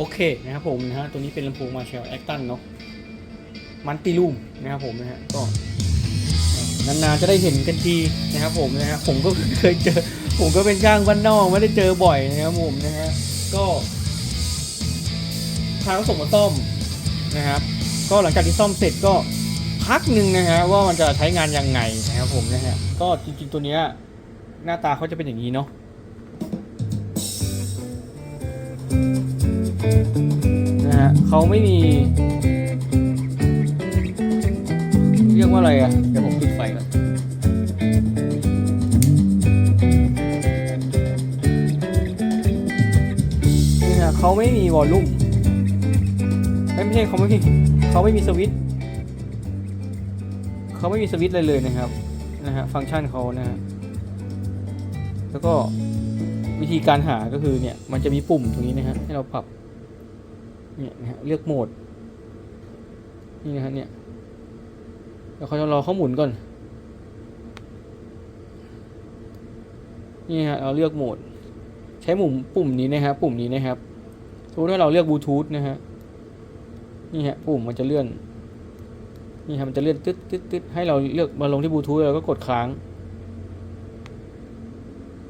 โอเคนะครับผมนะฮะตัวนี้เป็นลำโพงมาเชลแอคตันเนาะมันติลูมนะครับผมนะฮะก็นานๆจะได้เห็นกันทีนะครับผมนะฮะผมก็เคยเจอ ผมก็เป็นช่างบ้านนอกไม่ได้เจอบ่อยนะครับผมนะฮะก็พาเขาส่งมาซ่อมนะครับ ก็หลังจากที่ซ่อมเสร็จก็พักหนึ่งนะฮะว่ามันจะใช้งานยังไงนะครับผมนะฮะก็จริงๆตัวเนี้ยหน้าตาเขาจะเป็นอย่างนี้เนาะะเขาไม่มี เรียกว่าอะไรอะเดี๋ยวผมปิดไฟก่อนนี่ฮะเขาไม่มีวอลลุ่มไม่ใช่เขาไม่มีเขาไม่มีสวิตเขาไม่มีสวิตเลยเลยนะครับนะฮะฟังก์ชันเขานะฮะแล้วก็วิธีการหาก็คือเนี่ยมันจะมีปุ่มตรงนี้นะฮะให้เราปรับ เนี่ยนะฮะเลือกโหมด นี่นะฮะเนี่ยเดี๋ยวเขาจะรอเขาหมุนก่อน นี่ฮะเราเลือกโหมด ใช้หมุมปุ่มนี้นะครับ ปุ่มนี้นะครับสมมติถ้าเราเลือกบลูทูธนะฮะ นี่ฮะปุ่มมันจะเลื่อน นี่ฮะมันจะเลื่อนตึ๊ดตึ๊ดตึ๊ดให้เราเลือกมาลงที่บลูทูธแล้วก็กดค้าง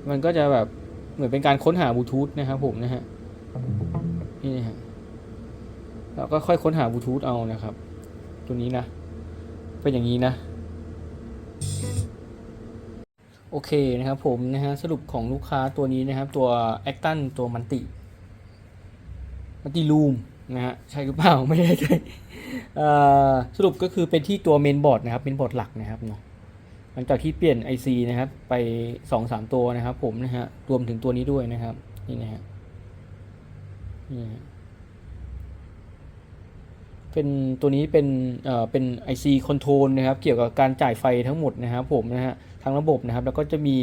มันก็จะแบบเหมือนเป็นการค้นหาบลูทูธนะครับผมนะฮะ เราก็ค่อยค้นหาบลูทูธเอานะครับ ตัวนี้นะ เป็นอย่างนี้นะ โอเคนะครับผมนะฮะสรุปของลูกค้าตัวนี้นะครับ ตัว a c t ตันตัวมันติมันติลูมนะฮะใช่หรือเปล่าไม่แน่ใจเอ่สรุปก็คือเป็นที่ตัวเมนบอร์ดนะครับเมนบอร์ดหลักนะครับเนาะหลังจากที่เปลี่ยน IC นะครับ ไปสองสามตัวนะครับ ผมนะฮะรวมถึงตัวนี้ด้วยนะครับ นี่นะฮะนี่นะฮะ เป็นตัวนี้เป็นเอ่อเป็น IC Control นะครับ เกี่ยวกับการจ่ายไฟทั้งหมดนะครับผมนะฮะทั้งระบบนะครับ แล้วก็จะมี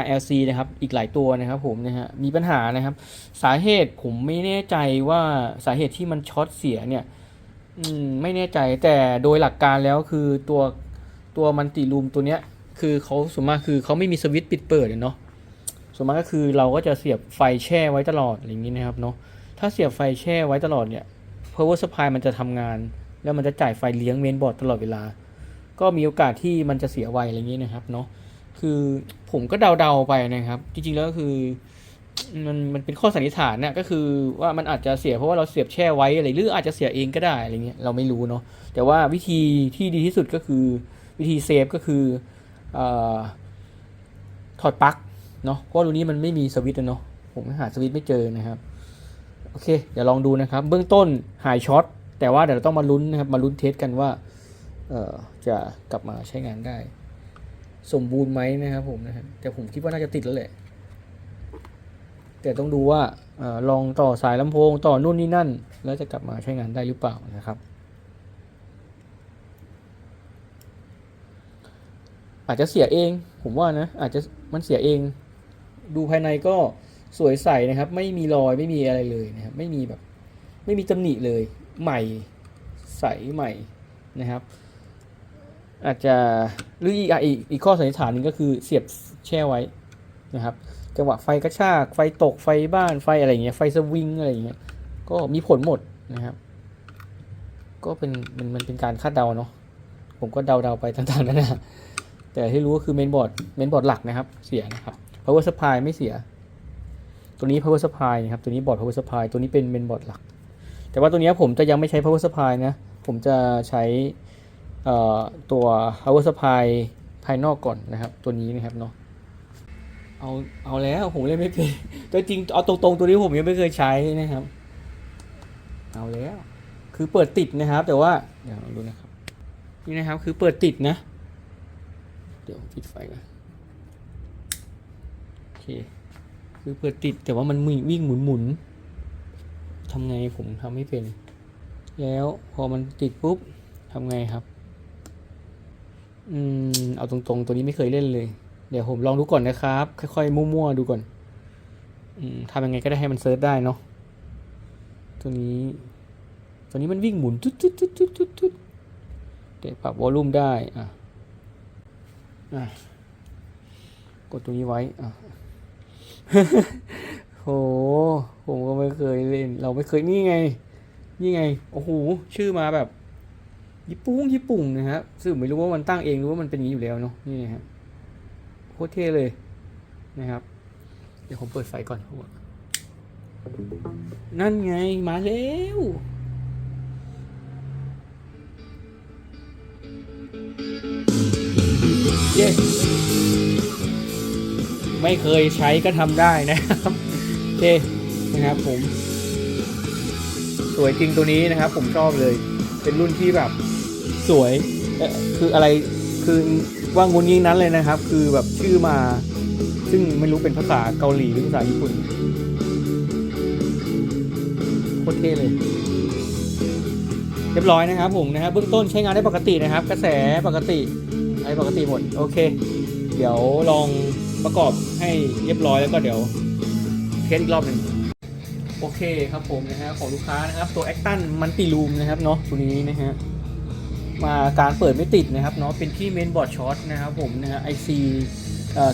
RLC นะครับ อีกหลายตัวนะครับผมนะฮะมีปัญหานะครับ สาเหตุผมไม่แน่ใจว่าสาเหตุที่มันช็อตเสียเนี่ยไม่แน่ใจแต่โดยหลักการแล้วคือตัวตัวมันติลูมตัวเนี้ยคือเขาส่วนมากคือเขาไม่มีสวิตช์ปิดเปิดเนาะส่วนมากก็คือเราก็จะเสียบไฟแช่ไว้ตลอดอย่างนี้นะครับเนาะถ้าเสียบไฟแช่ไว้ตลอดเนี่ย power supply มันจะทำงาน แล้วมันจะจ่ายไฟเลี้ยงเมนบอร์ดตลอดเวลา ก็มีโอกาสที่มันจะเสียไวอะไรอย่างนี้นะครับเนาะคือผมก็เดาๆไปนะครับ จริงๆแล้วก็คือมันมันเป็นข้อสันนิษฐานเนี่ยก็คือว่ามันอาจจะเสียเพราะว่าเราเสียบแช่ไว้อะไรหรืออาจจะเสียเองก็ได้อะไรเงี้ยเราไม่รู้เนาะแต่ว่าวิธีที่ดีที่สุดก็คือวิธีเซฟก็คืออถอดปลั๊กเนาะเพราะว่าตัวนี้มันไม่มีสวิตช์เนาะผมหาสวิตช์ไม่เจอนะครับ อเคเดี๋ยวลองดูนะครับ เบื้องต้นหายช็อตแต่ว่าเดี๋ยวเราต้องมาลุ้นนะครับมาลุ้นเทสกันว่าเอ่อจะกลับมาใช้งานได้ สมบูรณ์ไหมนะครับผมนะฮะแต่ผมคิดว่าน่าจะติดแล้วแหละ แต่ต้องดูว่าเอ่อลองต่อสายลำโพงต่อนู่นนี่นั่น แล้วจะกลับมาใช้งานได้หรือเปล่านะครับอาจจะเสียเอง ผมว่านะ อาจจะมันเสียเอง ดูภายในก็ สวยใสนะครับ ไม่มีรอยไม่มีอะไรเลยนะครับ ไม่มีแบบไม่มีตำหนิเลยใหม่ใสใหม่นะครับ อาจจะหรืออีกอีกอีกข้อสันนิษฐานนึงก็คือเสียบแช่ไว้นะครับ จังหวะไฟกระชากไฟตกไฟบ้านไฟอะไรเงี้ยไฟสวิงอะไรเงี้ยก็มีผลหมดนะครับ ก็เป็นมันมันเป็นการคาดเดาเนาะผมก็เดาเดาๆไปต่างๆนั่นนะแต่ที่รู้ก็คือเมนบอร์ดเมนบอร์ดหลักนะครับ เสียนะครับ power supply ไม่เสีย ตัวนี้ power supply นะครับ ตัวนี้บอร์ด power supply ตัวนี้เป็นเมนบอร์ดหลัก แต่ว่าตัวนี้ผมจะยังไม่ใช้ power supply นะ ผมจะใช้ตัว power supply ภายนอกก่อนนะครับ ตัวนี้นะครับเนาะ เอาเอาแล้วผมเล่นไม่เป็นตัวจริงเอาตรงๆตัวนี้ผมยังไม่เคยใช้นะครับ เอาแล้ว คือเปิดติดนะครับ แต่ว่าเดี๋ยวดูนะครับ นี่นะครับคือเปิดติดนะ เดี๋ยวปิดไฟก่อนโอเค คือเปิดติดแต่ว่ามันวิ่งวิ่งหมุนหมุนทำไงผมทำไม่เป็น แล้วพอมันติดปุ๊บทำไงครับ อืม เอาตรงๆ ตัวนี้ไม่เคยเล่นเลย เดี๋ยวผมลองดูก่อนนะครับ ค่อยๆ มั่วๆ ดูก่อน อืมทำยังไงก็ได้ให้มันเซิร์ชได้เนาะ ตัวนี้ ตัวนี้มันวิ่งหมุนตุ๊ดตุ๊ดตุ๊ดตุ๊ดตุ๊ดตุ๊ดเดี๋ยวปรับวอลลุ่มได้ อะ อะ กดตัวนี้ไว้ อะ โห ผมก็ไม่เคยเล่น เราไม่เคยนี่ไง นี่ไง โอ้โห ชื่อมาแบบ ญี่ปุ่งญี่ปุ่งนะฮะซึ่งไม่รู้ว่ามันตั้งเองหรือว่ามันเป็นอย่างนี้อยู่แล้วเนาะ นี่ฮะโคตรเท่เลยนะครับ เดี๋ยวผมเปิดไฟก่อนนั่นไง มาแล้วเย้ ไม่เคยใช้ก็ทำได้นะครับโอเคนะครับผม สวยจริงตัวนี้นะครับ ผมชอบเลย เป็นรุ่นที่แบบสวยเอ่อคืออะไรคือว่างุนยิงนั้นเลยนะครับ คือแบบชื่อมา ซึ่งไม่รู้เป็นภาษาเกาหลีหรือภาษาญี่ปุ่นโคตรเท่เลยเรียบร้อยนะครับผมนะครับเบื้องต้นใช้งานได้ปกตินะครับ กระแสปกติอะไรปกติหมดโอเค เดี๋ยวลองประกอบ ให้เรียบร้อยแล้วก็เดี๋ยวเทสอีกรอบหนึ่งโอเคครับผมนะฮะของลูกค้านะครับตัวแอคตันมันติลูมนะครับเนาะตัวนี้นะฮะมาการเปิดไม่ติดนะครับเนาะเป็นที่เมนบอร์ดช็อตนะครับผมนะฮะไอซี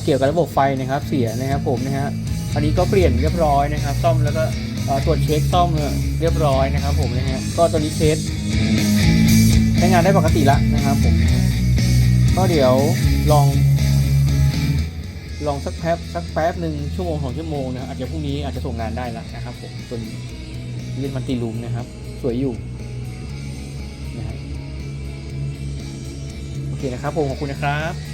เกี่ยวกับระบบไฟนะครับเสียนะครับผมนะฮะอันนี้ก็เปลี่ยนเรียบร้อยนะครับ ซ่อมแล้วก็ตรวจเช็คซ่อมเรียบร้อยนะครับผมนะฮะก็ตัวนี้เทสใช้งานได้ปกติละนะครับผมก็เดี๋ยวลอง ลองสักแป๊บสักแป๊บหนึ่งชั่วโมงสองชั่วโมงนะอาจจะพรุ่งนี้อาจจะส่งงานได้แล้วนะครับผมตัวนี้เรียนมันตีลูมนะครับ สวยอยู่นะฮะโอเคนะครับผมขอบคุณนะครับ